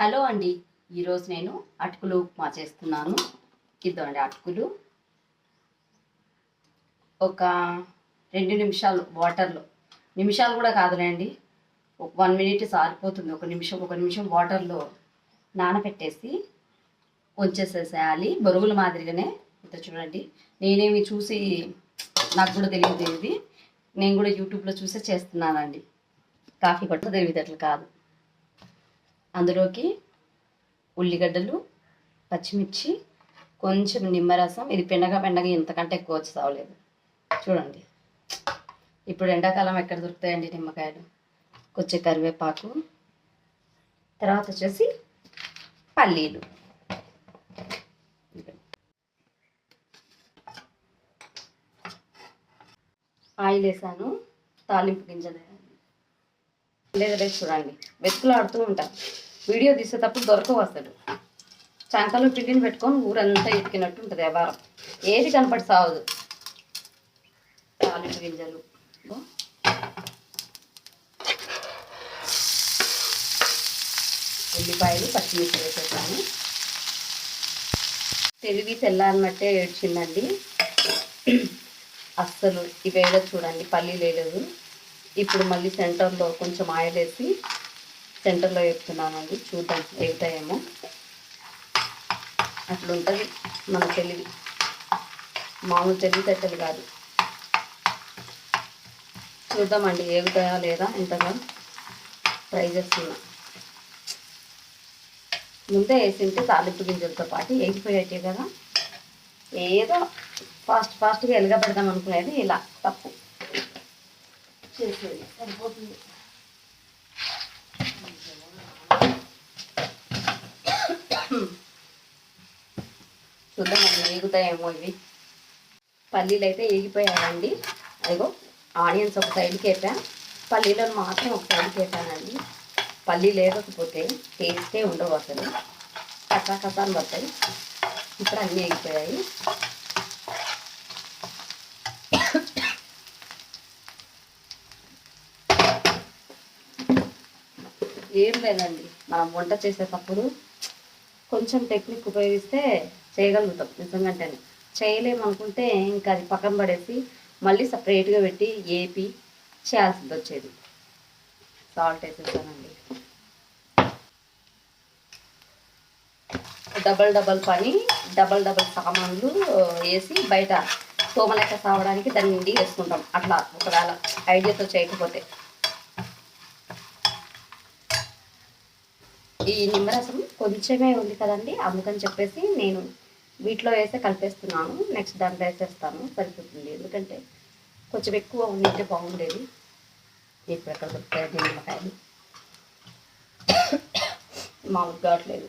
Hello అండి. ఈరోజు నేను అటుకులు ఉప్మా చేస్తున్నాను. ఇద్దామండి అటుకులు. ఒక రెండు నిమిషాలు వాటర్లో. నిమిషాలు కూడా కాదులేండి. వన్ మినిట్ సారిపోతుంది. ఒక నిమిషం ఒక నిమిషం వాటర్లో నానబెట్టేసి ఉంచేసేసేయాలి. బొరుగుల మాదిరిగానే. ఇంత చూడండి. నేనేమి చూసి నాకు కూడా తెలియదు ఇది నేను కూడా యూట్యూబ్లో చూసే చేస్తున్నానండి. కాఫీ పట్టు అట్లా కాదు. అందులోకి ఉల్లిగడ్డలు పచ్చిమిర్చి కొంచెం నిమ్మరసం. ఇది పెండగ పెండగ ఇంతకంటే ఎక్కువ వచ్చి సావలేదు. చూడండి. ఇప్పుడు ఎండాకాలం ఎక్కడ దొరుకుతాయండి నిమ్మకాయలు? కొంచెం కరివేపాకు. తర్వాత వచ్చేసి పల్లీలు. ఆయిల్ వేసాను తాలింపు గింజలు. లేదా లేదు చూడండి. వెతుకులాడుతూ ఉంటాను వీడియో తీసేటప్పుడు దొరకవు అసలు. సాయంకాలం పిండిని పెట్టుకొని ఊరంతా ఎక్కినట్టు ఉంటుంది వ్యవహారం ఏది కనపడి సావదు. తాలింపు గింజలు. ఉల్లిపాయలు పచ్చిమిర్చి వేసేసాను. తెలివి తెల్లారినట్టే ఏడ్చిందండి. అస్సలు ఇవేదో చూడండి పల్లీలు వేయలేదు ఇప్పుడు మళ్ళీ సెంటర్లో కొంచెం ఆయిల్ వేసి సెంటర్లో వేపుతున్నానండి. చూద్దాం వేగుతాయేమో. అట్లా ఉంటుంది మన తెలివి. మామూలు తెలివితేటలు కాదు. చూద్దామండి ఏగుతాయా లేదా ఇంతగా. ట్రై చేస్తున్నా ముందే వేసింటే తాలింపు గింజలతో పాటు వేగిపోయాయి కదా. ఏదో ఫాస్ట్ ఫాస్ట్గా ఎలుగా అనుకునేది ఇలా తప్పు. చేసేది సరిపోతుంది చూద్దాం అది ఇవి. పల్లీలు అయితే వేగిపోయాయండి అదిగో ఆనియన్స్ ఒక సైడ్కి వేపా పల్లీలను మాత్రం ఒక సైడ్కి వేపానండి పల్లీ లేకపోతే టేస్టే ఉండవు అసలు. కసా కసాలు పడతాయి. ఇప్పుడు అన్నీ ఎగిపోయాయి ఏం లేదండి. మనం వంట చేసేటప్పుడు కొంచెం టెక్నిక్ ఉపయోగిస్తే చేయగలుగుతాం నిజంగానే. చేయలేమనుకుంటే ఇంకా అది పక్కన పడేసి మళ్ళీ సపరేట్గా పెట్టి ఏపి చేయాల్సింది వచ్చేది. సాల్ట్ వేసేసానండి డబల్ డబల్ పని డబల్ డబల్ సామాన్లు వేసి బయట తోమలేక సావడానికి దాన్ని నిండి వేసుకుంటాం. అట్లా ఒకవేళ ఐడియాతో చేయకపోతే. ఈ నిమ్మరసం కొంచెమే ఉంది కదండి అందుకని చెప్పేసి నేను వీటిలో వేసే కలిపేస్తున్నాను. నెక్స్ట్ దాంట్లో వేసేస్తాను సరిపోతుంది. ఎందుకంటే కొంచెం ఎక్కువ ఉంటే బాగుండేది. ఇప్పుడు ఎక్కడ దొరుకుతాయి నిమ్మకాయలు. మామూలు కావట్లేదు.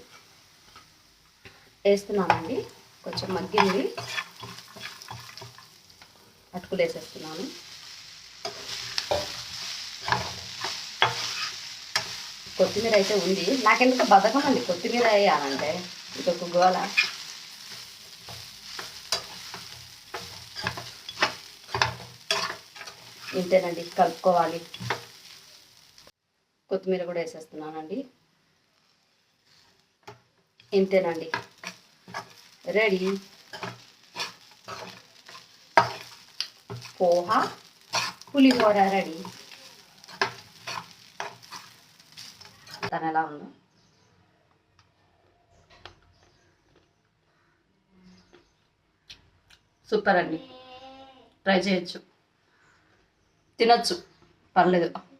వేస్తున్నానండి. కొంచెం మగ్గింది. అటుకులు వేసేస్తున్నాను. కొత్తిమీర అయితే ఉంది. నాకెందుకు బతకం అండి? కొత్తిమీర వేయాలంటే ఇంకొక గోల. ఇంతేనండి కలుపుకోవాలి. కొత్తిమీర కూడా వేసేస్తున్నానండి. ఇంతేనండి. రెడీ. పోహ పులిహోర రెడీ. తను ఎలా ఉందో. సూపర్ అండి. ట్రై చేయొచ్చు. తినొచ్చు. పర్లేదు.